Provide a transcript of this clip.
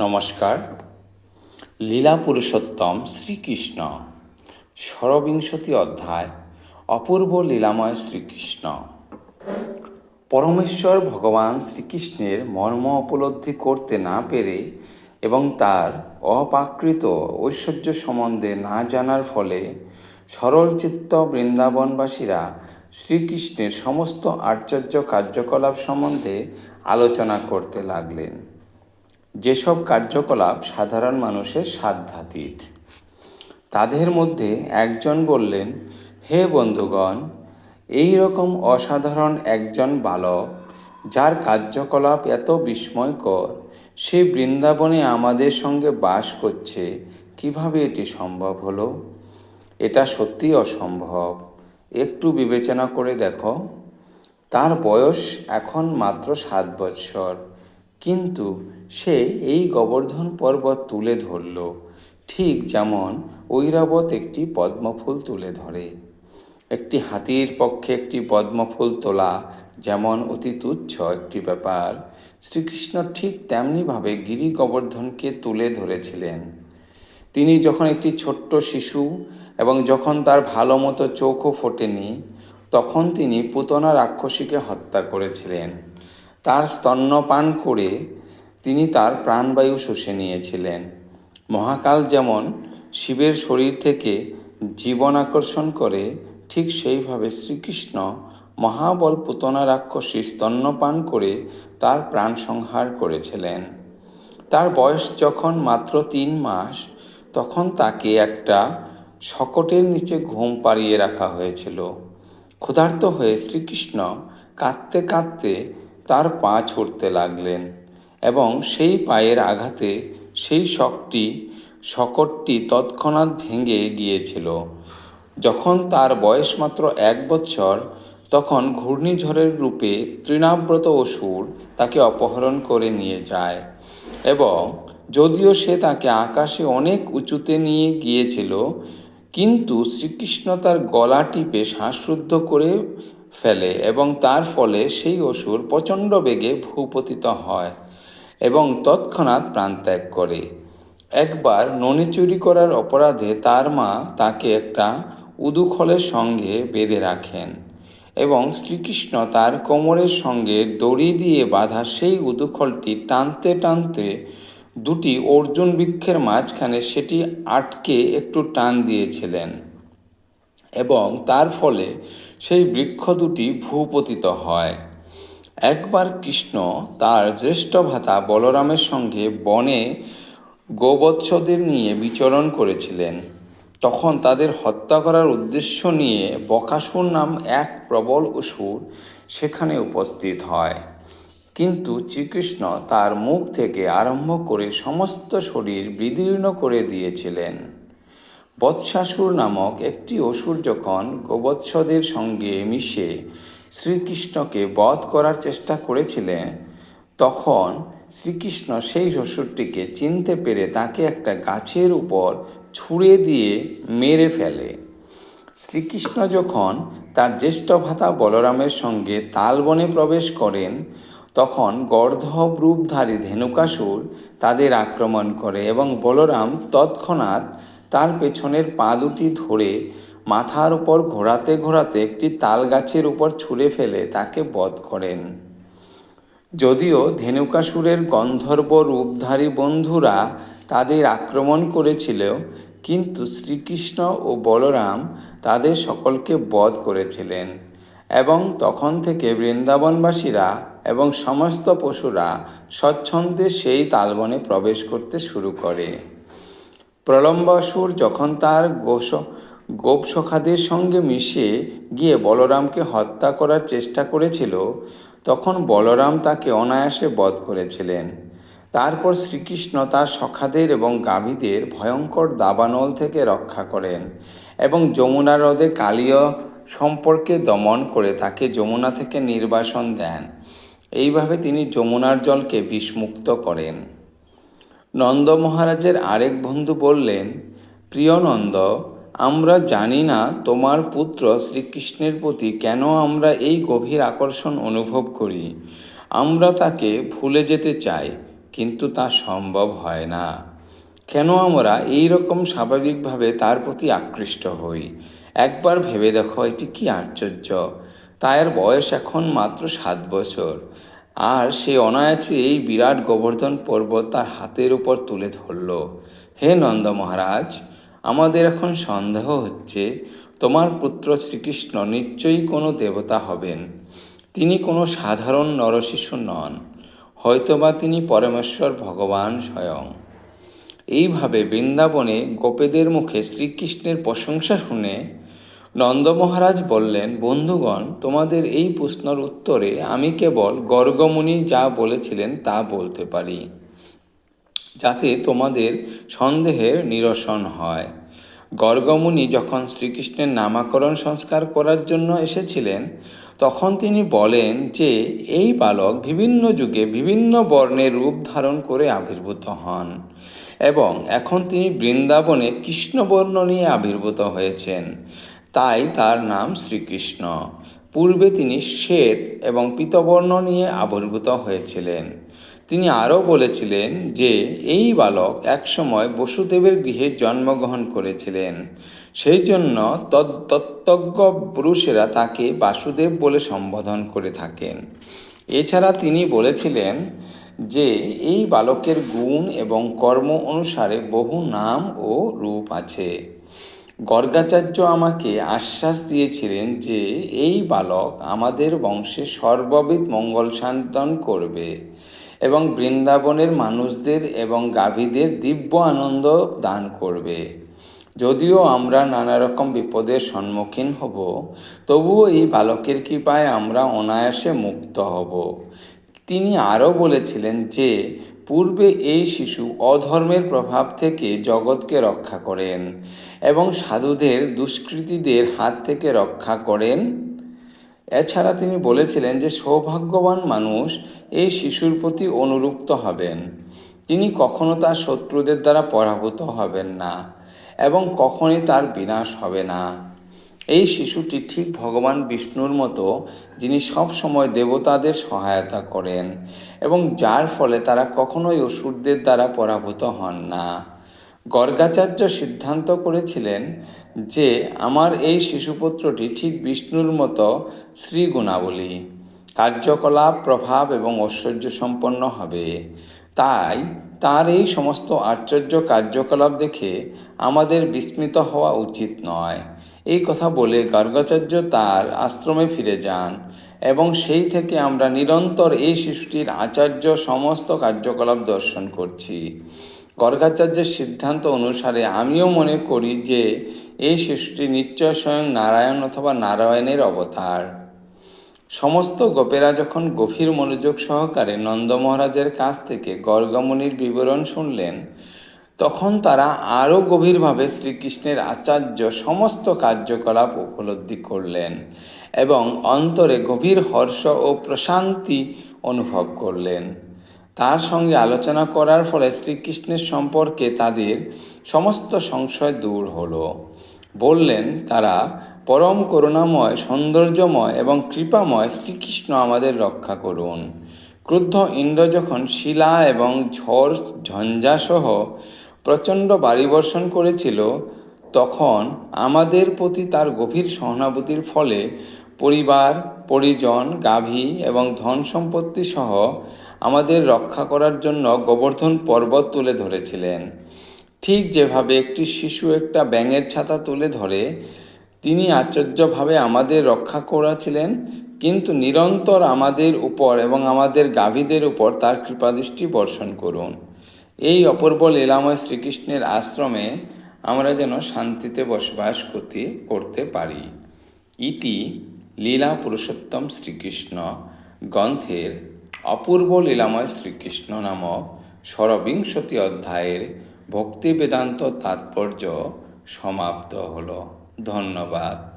নমস্কার। লীলা পুরুষোত্তম শ্রীকৃষ্ণ, ষড়বিংশতি অধ্যায়, অপূর্ব লীলাময় শ্রীকৃষ্ণ। পরমেশ্বর ভগবান শ্রীকৃষ্ণের মর্ম উপলব্ধি করতে না পেরে এবং তার অপ্রাকৃত ঐশ্বর্য সম্বন্ধে না জানার ফলে সরলচিত্ত বৃন্দাবনবাসীরা শ্রীকৃষ্ণের সমস্ত আশ্চর্য কার্যকলাপ সম্বন্ধে আলোচনা করতে লাগলেন। যেসব কার্যকলাপ সাধারণ মানুষের সাধ্যাতীত। তাদের মধ্যে একজন বললেন, হে বন্ধুগণ, এই রকম অসাধারণ একজন বালক, যার কার্যকলাপ এত বিস্ময়কর, সে বৃন্দাবনে আমাদের সঙ্গে বাস করছে, কীভাবে এটি সম্ভব হলো? এটা সত্যি অসম্ভব। একটু বিবেচনা করে দেখো। তার বয়স এখন মাত্র সাত বৎসর। কিন্তু সে এই গোবর্ধন পর্বত তুলে ধরল। ঠিক যেমন ঐরাবত একটি পদ্মফুল তুলে ধরে। একটি হাতির পক্ষে একটি পদ্মফুল তোলা যেমন অতি তুচ্ছ একটি ব্যাপার, শ্রীকৃষ্ণ ঠিক তেমনিভাবে গিরি গোবর্ধনকে তুলে ধরেছিলেন। তিনি যখন একটি ছোট্ট শিশু এবং যখন তার ভালো মতো চোখও ফোটেনি, তখন তিনি পুতনা রাক্ষসীকে হত্যা করেছিলেন। তার স্তন্যপান করে তিনি তার প্রাণবায়ু শুষে নিয়েছিলেন। মহাকাল যেমন শিবের শরীর থেকে জীবন আকর্ষণ করে, ঠিক সেইভাবে শ্রীকৃষ্ণ মহাবল পুতনা রাক্ষসী স্তন্যপান করে তার প্রাণ সংহার করেছিলেন। তার বয়স যখন মাত্র তিন মাস, তখন তাকে একটা শকটের নিচে ঘুম পাড়িয়ে রাখা হয়েছিল। ক্ষুধার্ত হয়ে শ্রীকৃষ্ণ কাঁদতে কাঁদতে তার পা ছুটতে লাগলেন এবং সেই পায়ের আঘাতে সেই শকটি শকটটি তৎক্ষণাৎ ভেঙে গিয়েছিল। যখন তার বয়স মাত্র এক বছর, তখন ঘূর্ণিঝড়ের রূপে তৃণাব্রত অসুর তাকে অপহরণ করে নিয়ে যায় এবং যদিও সে তাকে আকাশে অনেক উঁচুতে নিয়ে গিয়েছিল, কিন্তু শ্রীকৃষ্ণ তার গলা টিপে শ্বাসরুদ্ধ করে ফেলে এবং তার ফলে সেই অসুর প্রচণ্ড বেগে ভূপতিত হয় এবং তৎক্ষণাৎ প্রাণত্যাগ করে। একবার ননি চুরি করার অপরাধে তার মা তাকে একটা উদুখলের সঙ্গে বেঁধে রাখেন এবং শ্রীকৃষ্ণ তার কোমরের সঙ্গে দড়ি দিয়ে বাঁধা সেই উদুখলটি টানতে টানতে দুটি অর্জুন বৃক্ষের মাঝখানে সেটি আটকে একটু টান দিয়েছিলেন। এবং তার ফলে সেই বৃক্ষ দুটি ভূপতিত হয়। একবার কৃষ্ণ তার জ্যেষ্ঠ ভাতা বলরামের সঙ্গে বনে গোবৎসদের নিয়ে বিচরণ করেছিলেন। তখন তাদের হত্যা করার উদ্দেশ্য নিয়ে বকাসুর নাম এক প্রবল অসুর সেখানে উপস্থিত হয়। কিন্তু শ্রীকৃষ্ণ তার মুখ থেকে আরম্ভ করে সমস্ত শরীর বিদীর্ণ করে দিয়েছিলেন। বৎসাসুর নামক একটি অসুর যখন গোবৎসদের সঙ্গে মিশে শ্রীকৃষ্ণকে বধ করার চেষ্টা করেছিলেন তখন শ্রীকৃষ্ণ সেই অসুরটিকে চিনতে পেরে তাকে একটা গাছের উপর ছুঁড়ে দিয়ে মেরে ফেলে। শ্রীকৃষ্ণ যখন তার জ্যেষ্ঠ ভাতা বলরামের সঙ্গে তালবনে প্রবেশ করেন, তখন গর্ধব রূপধারী ধেনুকাসুর তাদের আক্রমণ করে এবং বলরাম তৎক্ষণাৎ তার পেছনের পা দুটি ধরে মাথার উপর ঘোরাতে ঘোরাতে একটি তাল গাছের উপর ছুঁড়ে ফেলে তাকে বধ করেন। যদিও ধেনুকাসুরের গন্ধর্ব রূপধারী বন্ধুরা তাদের আক্রমণ করেছিল কিন্তু শ্রীকৃষ্ণ ও বলরাম তাদের সকলকে বধ করেছিলেন এবং তখন থেকে বৃন্দাবনবাসীরা এবং সমস্ত পশুরা স্বচ্ছন্দে সেই তালবনে প্রবেশ করতে শুরু করে। প্রলম্বাসুর যখন তার গোস গোপসখাদের সঙ্গে মিশে গিয়ে বলরামকে হত্যা করার চেষ্টা করেছিল, তখন বলরাম তাকে অনায়াসে বধ করেছিলেন। তারপর শ্রীকৃষ্ণ তার সখাদের এবং গাভীদের ভয়ঙ্কর দাবানল থেকে রক্ষা করেন এবং যমুনা হ্রদে কালীয় সম্পর্কে দমন করে তাকে যমুনা থেকে নির্বাসন দেন। এইভাবে তিনি যমুনার জলকে বিষমুক্ত করেন। নন্দ মহারাজের আরেক বন্ধু বললেন, প্রিয় নন্দ, আমরা জানি না তোমার পুত্র শ্রীকৃষ্ণের প্রতি কেন আমরা এই গভীর আকর্ষণ অনুভব করি। আমরা তাকে ভুলে যেতে চাই, কিন্তু তা সম্ভব হয় না। কেন আমরা এই রকম স্বাভাবিকভাবে তার প্রতি আকৃষ্ট হই? একবার ভেবে দেখো এটি কি আশ্চর্য। তার বয়স এখন মাত্র সাত বছর। আর সে অনায়াসে এই বিরাট গোবর্ধন পর্বত তার হাতের উপর তুলে ধরল। হে নন্দ মহারাজ, আমাদের এখন সন্দেহ হচ্ছে, তোমার পুত্র শ্রীকৃষ্ণ নিশ্চয়ই কোনো দেবতা হবেন। তিনি কোনো সাধারণ নরশিশু নন, হয়তোবা তিনি পরমেশ্বর ভগবান স্বয়ং। এইভাবে বৃন্দাবনে গোপেদের মুখে শ্রীকৃষ্ণের প্রশংসা শুনে নন্দ মহারাজ বললেন, বন্ধুগণ, তোমাদের এই প্রশ্নের উত্তরে আমি কেবল গর্গমুনি যা বলেছিলেন তা বলতে পারি, যাতে তোমাদের সন্দেহের নিরসন হয়। গর্গমুনি যখন শ্রীকৃষ্ণের নামাকরণ সংস্কার করার জন্য এসেছিলেন, তখন তিনি বলেন যে, এই বালক বিভিন্ন যুগে বিভিন্ন বর্ণের রূপ ধারণ করে আবির্ভূত হন এবং এখন তিনি বৃন্দাবনে কৃষ্ণবর্ণ নিয়ে আবির্ভূত হয়েছেন। তাই তার নাম শ্রীকৃষ্ণ। পূর্বে তিনি শ্বেত এবং পিতবর্ণ নিয়ে আবির্ভূত হয়েছিলেন। তিনি আরও বলেছিলেন যে, এই বালক একসময় বসুদেবের গৃহে জন্মগ্রহণ করেছিলেন। সেই জন্য তত্ত্বজ্ঞ পুরুষেরা তাকে বাসুদেব বলে সম্বোধন করে থাকেন। এছাড়া তিনি বলেছিলেন যে, এই বালকের গুণ এবং কর্ম অনুসারে বহু নাম ও রূপ আছে। গর্গাচার্য আমাকে আশ্বাস দিয়েছিলেন যে এই বালক আমাদের বংশে সর্ববিধ মঙ্গল সান্তন করবে এবং বৃন্দাবনের মানুষদের এবং গাভীদের দিব্য আনন্দ দান করবে। যদিও আমরা নানা রকম বিপদের সম্মুখীন হব, তবুও এই বালকের কৃপায় আমরা অনায়াসে মুক্ত হব। তিনি আরও বলেছিলেন যে, পূর্বে এই শিশু অধর্মের প্রভাব থেকে জগৎকে রক্ষা করেন এবং সাধুদের, দুষ্কৃতীদের হাত থেকে রক্ষা করেন। এছাড়া তিনি বলেছিলেন যে, সৌভাগ্যবান মানুষ এই শিশুর প্রতি অনুরুক্ত হবেন। তিনি কখনো তার শত্রুদের দ্বারা পরাভূত হবেন না এবং কখনই তার বিনাশ হবে না। এই শিশুটি ঠিক ভগবান বিষ্ণুর মতো, যিনি সব সময় দেবতাদের সহায়তা করেন এবং যার ফলে তারা কখনোই অসুরদের দ্বারা পরাভূত হন না। গর্গাচার্য সিদ্ধান্ত করেছিলেন যে আমার এই শিশুপুত্রটি ঠিক বিষ্ণুর মতো শ্রীগুণাবলী। কার্যকলাপ, প্রভাব এবং ঐশ্বর্য সম্পন্ন হবে। তাই তার এই সমস্ত আশ্চর্য কার্যকলাপ দেখে আমাদের বিস্মিত হওয়া উচিত নয়। এই কথা বলে গর্গাচার্য তার আশ্রমে ফিরে যান এবং সেই থেকে আমরা নিরন্তর এই শিশুটির আচার্য সমস্ত কার্যকলাপ দর্শন করছি। গর্গাচার্যের সিদ্ধান্ত অনুসারে আমিও মনে করি যে, এই শিশুটি নিশ্চয় স্বয়ং নারায়ণ অথবা নারায়ণের অবতার। সমস্ত গোপেরা যখন গভীর মনোযোগ সহকারে নন্দ মহারাজের কাছ থেকে গর্গমুনির বিবরণ শুনলেন, তখন তারা আরও গভীরভাবে শ্রীকৃষ্ণের আচার্য সমস্ত কার্যকলাপ উপলব্ধি করলেন এবং অন্তরে গভীর হর্ষ ও প্রশান্তি অনুভব করলেন। তার সঙ্গে আলোচনা করার ফলে শ্রীকৃষ্ণের সম্পর্কে তাদের সমস্ত সংশয় দূর হলো। বললেন তারা পরম করুণাময়, সৌন্দর্যময় এবং কৃপাময় শ্রীকৃষ্ণ আমাদের রক্ষা করুন। ক্রুদ্ধ ইন্দ্র যখন শিলা এবং ঝড়, ঝঞ্ঝাসহ প্রচণ্ড বাড়ি বর্ষণ করেছিল, তখন আমাদের প্রতি তার গভীর সহানুভূতির ফলে পরিবার, পরিজন, গাভী এবং ধন সম্পত্তি সহ আমাদের রক্ষা করার জন্য গোবর্ধন পর্বত তুলে ধরেছিলেন। ঠিক যেভাবে একটি শিশু একটা ব্যাঙের ছাতা তুলে ধরে তিনি আশ্চর্যভাবে আমাদের রক্ষা করেছিলেন, কিন্তু নিরন্তর আমাদের উপর এবং আমাদের গাভীদের উপর তার কৃপাদৃষ্টি বর্ষণ করুন। এই অপূর্ব লীলাময় শ্রীকৃষ্ণের আশ্রমে আমরা যেন শান্তিতে বসবাস করতে করতে পারি। ইতি লীলা পুরুষোত্তম শ্রীকৃষ্ণ গ্রন্থের অপূর্ব লীলাময় শ্রীকৃষ্ণ নামক ষড়বিংশতি অধ্যায়ের ভক্তি বেদান্ত তাৎপর্য সমাপ্ত হলো। ধন্যবাদ।